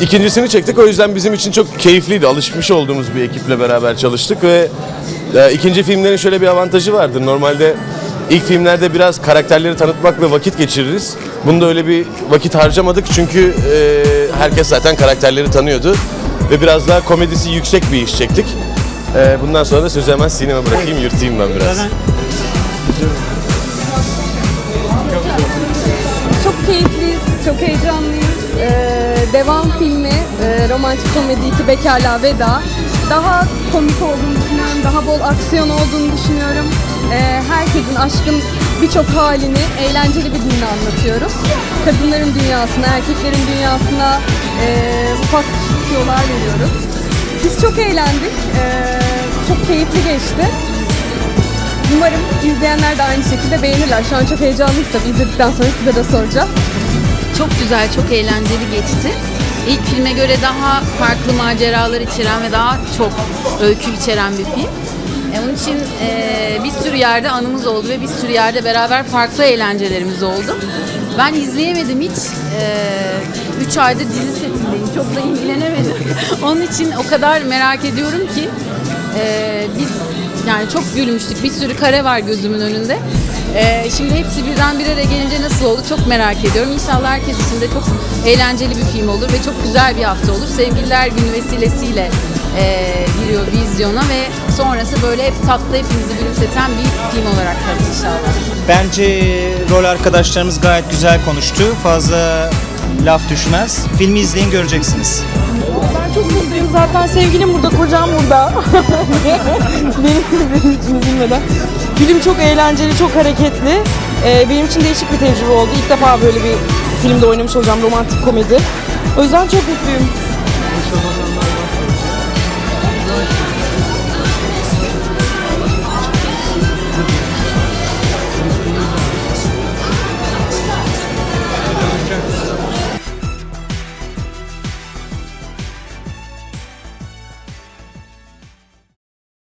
ikincisini çektik. O yüzden bizim için çok keyifliydi. Alışmış olduğumuz bir ekiple beraber çalıştık ve e, ikinci filmlerin şöyle bir avantajı vardır. Normalde ilk filmlerde biraz karakterleri tanıtmak ve vakit geçiririz. Bunda öyle bir vakit harcamadık çünkü e, herkes zaten karakterleri tanıyordu. Ve biraz daha komedisi yüksek bir iş çektik. E, bundan sonra da sözü hemen sinema bırakayım, yırtayım ben biraz. Çok keyifliyiz, çok heyecanlıyız. Devam filmi, e, romantik komedi iki bekarlığa veda. Daha komik olduğunu düşünüyorum, daha bol aksiyon olduğunu düşünüyorum. Ee, herkesin aşkın birçok halini eğlenceli bir dille anlatıyoruz. Kadınların dünyasına, erkeklerin dünyasına e, ufak tiyolar veriyoruz. Biz çok eğlendik, ee, çok keyifli geçti. Umarım izleyenler de aynı şekilde beğenirler. Şu an çok heyecanlıyız tabii izledikten sonra size de soracağım. Çok güzel, çok eğlenceli geçti. İlk filme göre daha farklı maceralar içeren ve daha çok öykü içeren bir film. E, onun için e, bir sürü yerde anımız oldu ve bir sürü yerde beraber farklı eğlencelerimiz oldu. Ben izleyemedim hiç. E, üç ayda dizi setindeyim. Çok da ilgilenemedim. Onun için o kadar merak ediyorum ki e, biz yani çok gülmüştük. Bir sürü kare var gözümün önünde. Ee, şimdi hepsi birden bir araya gelince nasıl oldu çok merak ediyorum. İnşallah herkes için de çok eğlenceli bir film olur ve çok güzel bir hafta olur. Sevgililer Günü vesilesiyle e, giriyor vizyona ve sonrası böyle hep tatlı hepimizi gülümseten bir film olarak kalır inşallah. Bence rol arkadaşlarımız gayet güzel konuştu. Fazla laf düşmez. Filmi izleyin göreceksiniz. Ben çok mutluyum zaten sevgilim burada, kocam burada. benim, benim için üzülmeden. Film çok eğlenceli, çok hareketli. Ee, benim için değişik bir tecrübe oldu. İlk defa böyle bir filmde oynamış olacağım romantik komedi. O yüzden çok mutluyum.